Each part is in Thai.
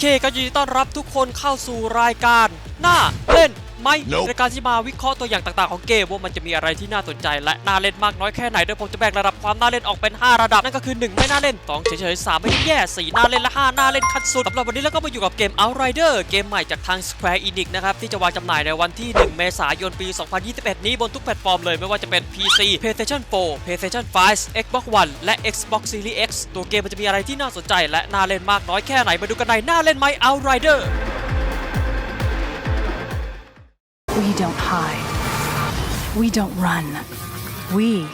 เคก็ยินดีต้อนรับทุกคนเข้าสู่รายการ หน้าเล่น ไหม Nope รายการที่มาวิเคราะห์ตัวอย่างต่างๆของเกมว่ามันจะมีอะไรที่น่าสนใจ และน่าเล่นมากน้อยแค่ไหนโดยผมจะแบ่งระดับความน่าเล่นออกเป็น 5 ระดับนั่นก็คือ 1 ไม่น่าเล่น2เฉยๆ3ไม่แย่4น่าเล่นและ5น่าเล่นขั้นสุดสำหรับวันนี้เราก็มาอยู่กับเกม Outrider เกมใหม่จากทาง Square Enix นะครับที่จะวางจำหน่ายในวันที่ 1 เมษายนปี 2021 นี้บนทุกแพลตฟอร์มเลยไม่ว่าจะเป็น PC PlayStation 4 PlayStation 5 Xbox One และ Xbox Series X ตัวเกมมันจะมีอะไรที่น่าสนใจ และน่าเล่นมากน้อยแค่ไหนมาดูกันในน่าเล่นไหม Outrider We don't hide. We don't run. We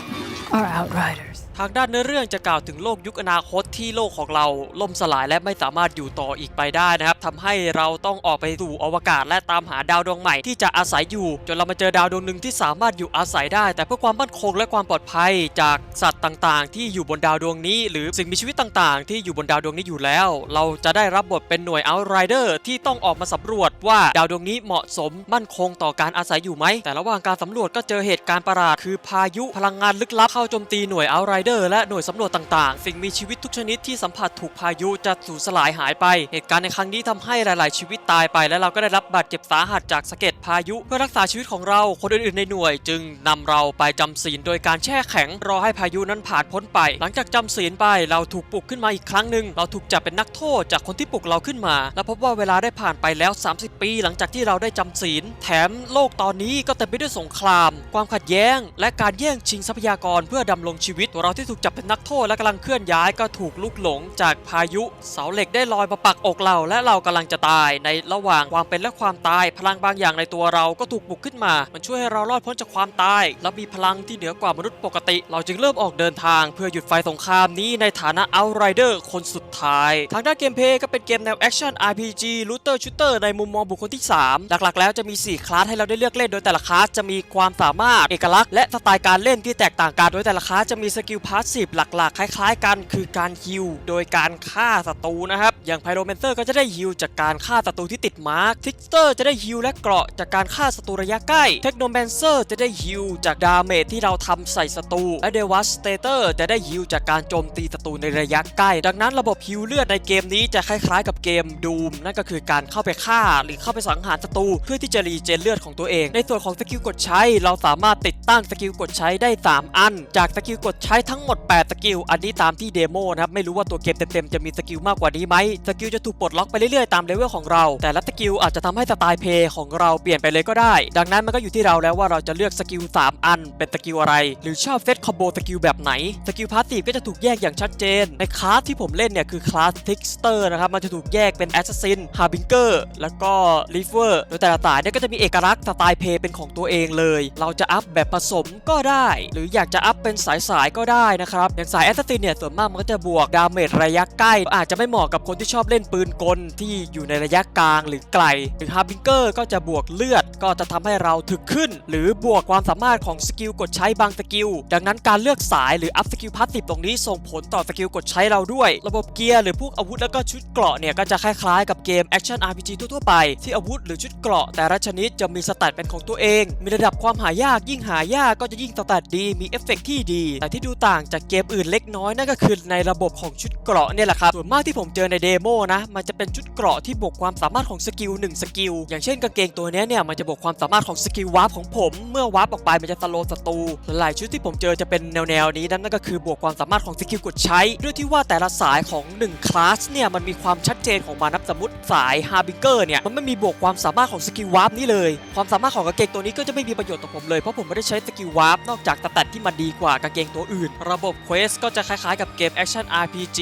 are outriders. ทางด้านเนื้อเรื่องจะกล่าวถึงโลกยุคอนาคตที่โลกของเราล่มสลายและไม่สามารถอยู่ต่ออีกไปได้นะครับทำให้เราต้องออกไปสู่อวกาศและตามหาดาวดวงใหม่ที่จะอาศัยอยู่จนเรามาเจอดาวดวงหนึ่งที่สามารถอยู่อาศัยได้ แต่เพื่อความมั่นคงและความปลอดภัยจากสัตว์ต่างๆ ที่อยู่บนดาวดวงนี้ หรือสิ่งมีชีวิตต่างๆ ที่อยู่บนดาวดวงนี้อยู่แล้ว เราจะได้รับบทเป็นหน่วย Outrider ที่ต้องออกมาสำรวจว่าดาวดวงนี้เหมาะสมมั่นคงต่อการอาศัยอยู่ไหมแต่ระหว่างการสำรวจก็เจอเหตุการณ์ประหลาดคือพายุพลังงานลึกลับเข้าโจมตีหน่วยเอาไร Outrider และหน่วยสำรวจต่างๆ สิ่งมีชีวิตทุกชนิดที่สัมผัสถูกพายุจะสูญสลายหายไป เหตุการณ์ในครั้งนี้ทำให้หลาย ๆ ชีวิตตายไป และเราก็ได้รับบาดเจ็บสาหัสจากสะเก็ดพายุ เพื่อรักษาชีวิตของเราคนอื่น ๆ ในหน่วย จึงนำเราไปจำศีลโดยการแช่แข็งรอให้พายุนั้นผ่านพ้นไป หลังจากจำศีลไปเราถูกปลุกขึ้นมาอีกครั้งหนึ่งเราถูกจับเป็นนักโทษจากคนที่ปลุกเราขึ้นมา และพบว่าเวลาได้ผ่านไปแล้ว 30 ปี หลังจากที่เราได้จำศีล แถมโลกตอนนี้ก็เต็มไปด้วยสงคราม ความขัดแย้ง และการแย่งชิงทรัพยากรเพื่อดำรงชีวิตเราที่ถูกจับเป็นนักโทษและกำลังเคลื่อนย้ายก็ถูกลุกหลงจากพายุ เสาเหล็กได้ลอยมาปักอกเราและเรากำลังจะตาย ในระหว่างความเป็นและความตาย พลังบางอย่างในตัวเราก็ถูกปลุกขึ้นมา มันช่วยให้เรารอดพ้นจากความตาย และมีพลังที่เหนือกว่ามนุษย์ปกติ เราจึงเริ่มออกเดินทางเพื่อหยุดไฟสงครามนี้ในฐานะ Outrider คนสุดท้าย ทางด้านเกมเพย์ก็เป็นเกมแนวแอคชั่น RPG Looter Shooter ในมุมมองบุคคลที่ 3 หลักๆ แล้วจะมี 4 คลาสให้เราได้เลือกเล่นโดยแต่ละคลาสจะมีความสามารถเอกลักษณ์และสไตล์การเล่นที่แตกต่างกันโดยแต่ละคลาสจะมีสกิลพาสซีฟหลักๆ คล้ายๆ กันคือการฮิลโดยการฆ่าศัตรูนะครับ อย่างไพโรเมนเซอร์ก็จะได้ฮิลจากการฆ่าศัตรูที่ติดมาร์คทิกเตอร์จะได้ฮิลและเกราะจากการฆ่าศัตรูระยะใกล้เทคโนแมนเซอร์จะได้ฮิลจากดาเมจที่เราทำใส่ศัตรูและเดวัสเตเตอร์จะได้ฮิลจากการโจมตีศัตรูในระยะใกล้ ดังนั้นระบบฮิลเลือดในเกมนี้จะคล้ายๆ กับเกมดูมนั่นก็คือการเข้าไปฆ่าหรือเข้าไปสังหารศัตรูเพื่อที่จะรีเจนเลือดของตัวเอง ในส่วนของสกิลกดใช้เราสามารถติดตั้งสกิลกดใช้ได้ 3 อัน จากสกิลกดใช้ทั้ง้งหมด 8 สกิล อันนี้ตามที่เดโมนะครับ ไม่รู้ว่าตัวเกมเต็มๆ จะมีสกิลมากกว่านี้ไหม สกิลจะถูกปลดล็อกไปเรื่อยๆ ตามเลเวลของเรา แต่ละสกิลอาจจะทำให้สไตล์เพย์ของเราเปลี่ยนไปเลยก็ได้ ดังนั้นมันก็อยู่ที่เราแล้วว่าเราจะเลือกสกิล 3 อัน เป็นสกิลอะไร หรือชอบเซตคอมโบสกิลแบบไหน สกิลพาสซีฟก็จะถูกแยกอย่างชัดเจน ในคลาสที่ผมเล่นเนี่ยคือคลาสทิกสเตอร์นะครับ มันจะถูกแยกเป็นแอสซัสซินฮาร์บิงเกอร์แล้วก็ลิฟเวอร์โดยแต่ละสายเนี่ยก็จะมีเอกลักษณ์สไตล์เพย์เป็นของตัวเองเลย เราจะอัพแบบผสมก็ได้ หรืออยากจะอัพเป็นสายๆก็ได้นะครับอย่างสายแอสซัสซินเนี่ยส่วนมากมันก็จะบวกดาเมจระยะใกล้ อาจจะไม่เหมาะกับคนที่ชอบเล่นปืนกลที่อยู่ในระยะกลางหรือไกล หรือฮาร์บิงเกอร์ก็จะบวกเลือด ก็จะทำให้เราถึกขึ้น หรือบวกความสามารถของสกิลกดใช้บางสกิล ดังนั้นการเลือกสายหรืออัพสกิลพาสซีฟตรงนี้ส่งผลต่อสกิลกดใช้เราด้วย ระบบเกียร์หรือพวกอาวุธแล้วก็ชุดเกราะเนี่ยก็จะคล้ายๆกับเกมแอคชั่น RPG ทั่วๆไปที่อาวุธหรือชุดเกราะแต่ละชนิดจะมีสแตทเป็นของตัวเอง มีระดับความหายากยิ่งหายากก็จะยิ่งสแตทดีมีเอฟเฟกต์ที่ดี แต่ที่ดูต่างจากเกมอื่นเล็กน้อยนั่นก็คือในระบบของชุดเกราะเนี่ยแหละครับส่วนมากที่ผมเจอในเดโมนะมันจะเป็นชุดเกราะที่บวกความสามารถของสกิล1สกิลอย่างเช่นกางเกงตัวนี้เนี่ยมันจะบวกความสามารถของสกิลวาร์ปของผม เมื่อวาร์ปออกไปมันจะสโลว์ศัตรูหลายชุดที่ผมเจอจะเป็นแนวๆนี้นั่นก็คือบวกความสามารถของสกิลกดใช้ ด้วยที่ว่าแต่ละสายของ1คลาสเนี่ยมันมีความชัดเจนของมันนับสมมติสายฮาร์บิเกอร์เนี่ยมันไม่มีบวกความสามารถของสกิลวาร์ปนี่เลย ความสามารถของกางเกงตัวนี้ก็จะไม่มีประโยชน์ต่อผมเลยเพราะผมไม่ได้ใช้สกิลวาร์ปนอกจากสแตทที่มันดีกว่ากางเกงตัวอื่นระบบเควสก็จะคล้ายๆกับเกมแอคชั่น RPG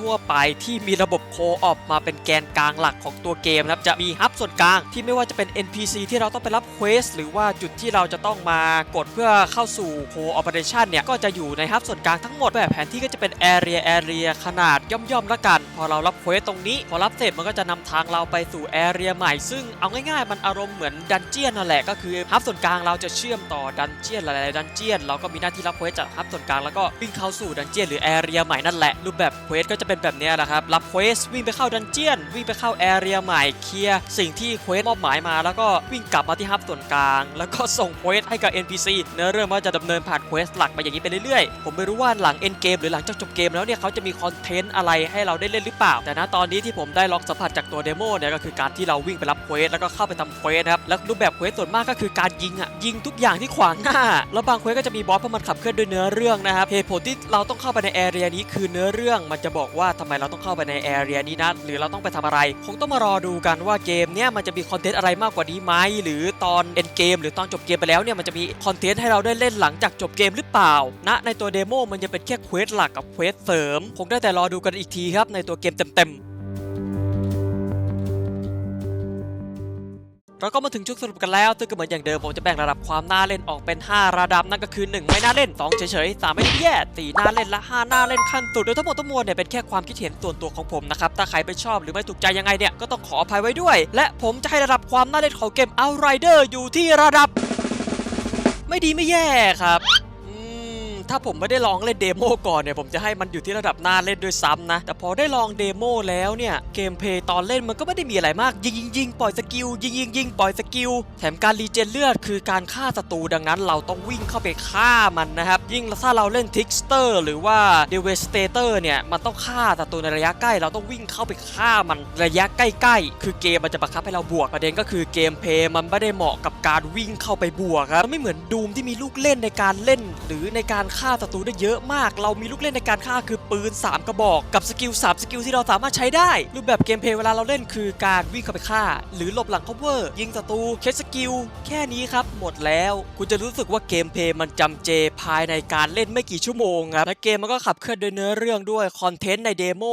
ทั่วๆ ไปที่มีระบบโคออปมาเป็นแกนกลางหลักของตัวเกมนะครับ จะมีฮับส่วนกลางที่ไม่ว่าจะเป็น NPC ที่เราต้องไปรับเควสหรือว่าจุดที่เราจะต้องมากดเพื่อเข้าสู่โคออปเปอเรชันเนี่ย ก็จะอยู่ในฮับส่วนกลางทั้งหมดแบบแผนที่ก็จะเป็นแอเรียแอเรียขนาดย่อมๆละกัน พอเรารับเควสตรงนี้ พอรับเสร็จมันก็จะนำทางเราไปสู่แอเรียใหม่ ซึ่งเอาง่ายๆ มันอารมณ์เหมือนดันเจียนนั่นแหละก็คือฮับส่วนกลางเราจะเชื่อมต่อดันเจียนหลายๆดันเจียนเราก็มีหน้าที่รับเควสจากฮับส่วนกลางแล้วก็ก็วิ่งเข้าสู่ดันเจียนหรือแอเรียใหม่นั่นแหละ รูปแบบเควสก็จะเป็นแบบนี้ยนะครับ รับเควสวิ่งไปเข้าดันเจียน วิ่งไปเข้าแอเรียใหม่เคลียร์สิ่งที่เควสมอบหมายมา แล้วก็วิ่งกลับมาที่ฮับส่วนกลาง แล้วก็ส่งเควสให้กับ NPC เนื้อเรื่องมันจะดำเนินผ่านเควสหลักไปอย่างนี้ไปเรื่อยๆ ผมไม่รู้ว่าหลังเอ็นเกมหรือหลังจากจบเกมแล้วเนี่ยเขาจะมีคอนเทนต์อะไรให้เราได้เล่นหรือเปล่า แต่ณตอนนี้ที่ผมได้ลองสัมผัสจากตัวเดโมเนี่ยก็คือการที่เราวิ่งไปรับเควสแล้วก็เข้าไปทำเควสนะครับแล้วรูปแบบเควสส่วนมากก็คือการยิงอะยิงทุกอย่างที่ขวางหน้าแล้วบางเควสก็จะมีบอสเพราะมันขับเคลื่อนด้วยเนื้อเรื่องนะครับเหตุผลที่เราต้องเข้าไปในแอเรียนี้คือเนื้อเรื่องมันจะบอกว่าทำไมเราต้องเข้าไปในแอเรียนี้นะหรือเราต้องไปทำอะไร คงต้องมารอดูกันว่าเกมเนี้ยมันจะมีคอนเทนต์อะไรมากกว่านี้ไหมหรือตอนเอ็นเกมหรือตอนจบเกมไปแล้วเนี่ยมันจะมีคอนเทนต์ให้เราได้เล่นหลังจากจบเกมหรือเปล่านะในตัวเดโมมันจะเป็นแค่เควสหลักกับเควสเสริม คงได้แต่รอดูกันอีกทีครับในตัวเกมเต็มๆ เราก็มาถึงช่วงสรุปกันแล้วซึ่งก็เหมือนอย่างเดิมผมจะแบ่งระดับความน่าเล่นออกเป็น 5 ระดับนั่นก็คือ 1 ไม่น่าเล่น 2 เฉยๆ 3 ไม่แย่4น่าเล่นและ 5 น่าเล่นขั้นสุดโดยทั้งหมดทั้งมวลเนี่ยเป็นแค่ความคิดเห็นส่วนตัวของผมนะครับถ้าใครไปชอบหรือไม่ถูกใจยังไงเนี่ยก็ต้องขออภัยไว้ด้วย และผมจะให้ระดับความน่าเล่นของเกม Outrider อยู่ที่ระดับ ไม่ดีไม่แย่ครับ ถ้าผมไม่ได้ลองเล่นเดโมก่อนเนี่ยผมจะให้มันอยู่ที่ระดับหน้าเล่นด้วยซ้ำนะ แต่พอได้ลองเดโมแล้วเนี่ยเกมเพย์ตอนเล่นมันก็ไม่ได้มีอะไรมาก ยิงยิงยิงปล่อยสกิลยิงยิงยิงปล่อยสกิลแถมการรีเจนเลือดคือการฆ่าศัตรูดังนั้น เราต้องวิ่งเข้าไปฆ่ามันนะครับยิ่งถ้าเราเล่นทิกสเตอร์หรือว่าเดเวสเตเตอร์เนี่ยมันต้องฆ่าศัตรูในระยะใกล้ เราต้องวิ่งเข้าไปฆ่ามันระยะใกล้ๆ คือเกมมันจะบังคับให้เราบวกประเด็นก็คือเกมเพย์มันไม่ได้เหมาะกับการวิ่งเข้าไปบวกครับไม่เหมือนดูมที่มีลูกเล่นในการเล่นหรือในการฆ่าศัตรูได้เยอะมาก เรามีลูกเล่นในการฆ่าคือปืน 3 กระบอกกับสกิล3สกิลที่เราสามารถใช้ได้ รูปแบบเกมเพลย์เวลาเราเล่นคือการวิ่งเข้าไปฆ่า หรือหลบหลัง cover ยิงศัตรูเคสสกิลแค่นี้ครับ หมดแล้ว คุณจะรู้สึกว่าเกมเพลย์มันจำเจภายในการเล่นไม่กี่ชั่วโมงครับและเกมมันก็ขับเคลื่อนด้วยเนื้อเรื่องด้วยคอนเทนต์ในเดโม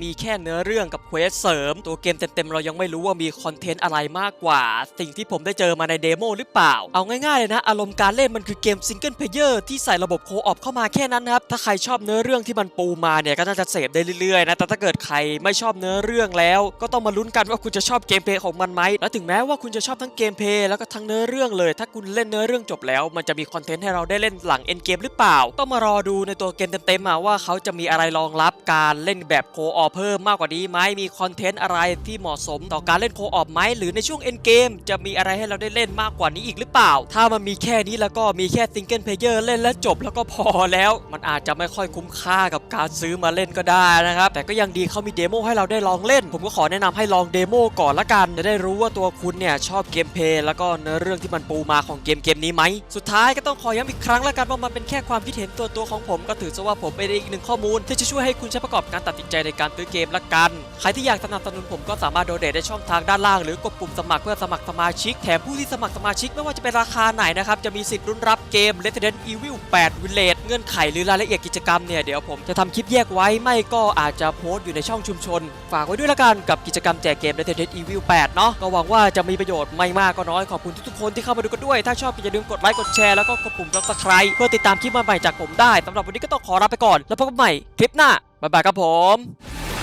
มีแค่เนื้อเรื่องกับเควสเสริม ตัวเกมเต็มๆเรายังไม่รู้ว่ามีคอนเทนต์อะไรมากกว่า สิ่งที่ผมได้เจอมาในเดโมหรือเปล่า เอาง่ายๆเลยนะ อารมณ์การเล่นมันคือเกมซิงเกิลเพลเยอร์ที่ใส่ระบบโคออปเข้ามาแค่นั้นครับ ถ้าใครชอบเนื้อเรื่องที่มันปูมาเนี่ยก็น่าจะเสพได้เรื่อยๆนะแต่ถ้าเกิดใครไม่ชอบเนื้อเรื่องแล้ว ก็ต้องมาลุ้นกันว่าคุณจะชอบเกมเพลย์ของมันไหมและถึงแม้ว่าคุณจะชอบทั้งเกมเพลย์แล้วก็ทั้งเนื้อเรื่องเลย ถ้าคุณเล่นเนื้อเรื่องจบแล้ว มันจะมีคอนเทนต์ให้เราได้เล่นหลังเอ็นเกมหรือเปล่า ต้องมารอดูในตัวเกมเต็มๆมาว่าเขาจะมีอะไรรองรับการเล่นแบบโคออเพิ่มมากกว่านี้ไหมมีคอนเทนต์อะไรที่เหมาะสมต่อการเล่นโคออไหมหรือในช่วงเอ็นเกมจะมีอะไรให้เราได้เล่นมากกว่านี้อีกหรือเปล่า ถ้ามันมีแค่นี้แล้วก็มีแค่ซิงเกิลเพลเยอร์เล่นแล้วจบแล้วก็พออแล้วมันอาจจะไม่ค่อยคุ้มค่ากับการซื้อมาเล่นก็ได้นะครับ แต่ก็ยังดีเขามีเดโมให้เราได้ลองเล่น ผมก็ขอแนะนำให้ลองเดโมก่อนละกัน จะได้รู้ว่าตัวคุณเนี่ยชอบเกมเพลย์แล้วก็เนื้อเรื่องที่มันปูมาของเกมเกมนี้ไหม สุดท้ายก็ต้องขอย้ำอีกครั้งละกันว่ามันเป็นแค่ความคิดเห็นตัวตัวของผมก็ถือซะว่าผมเป็นอีกหนึ่งข้อมูล ที่จะช่วยให้คุณใช้ประกอบการตัดสินใจในการซื้อเกมละกัน ใครที่อยากสนับสนุนผมก็สามารถโดเนทได้ช่องทางด้านล่าง หรือกดปุ่มสมัครเพื่อสมัครสมาชิก แถมผู้ที่สมัครสมาชิกไม่ว่าจะเป็นราคาไหนนะครับจะมีสิทธิ์รุ่นรับเกม Resident Evil 8 Village เงื่อนไขหรือรายละเอียดกิจกรรมเนี่ยเดี๋ยวผมจะทำคลิปแยกไว้ไม่ก็อาจจะโพสต์อยู่ในช่องชุมชน ฝากไว้ด้วยละกันกับกิจกรรมแจกเกม Resident Evil 8 เนาะก็หวังว่าจะมีประโยชน์ไม่มากก็น้อยขอบคุณทุกๆคนที่เข้ามาดูกันด้วย ถ้าชอบก็อย่าลืมกดไลค์กดแชร์แล้วก็กดปุ่ม subscribe เพื่อติดตามคลิปใหม่ๆจากผมได้สำหรับวันนี้ก็ต้องขอลาไปก่อน แล้วพบกันใหม่คลิปหน้าบ๊ายบายครับผม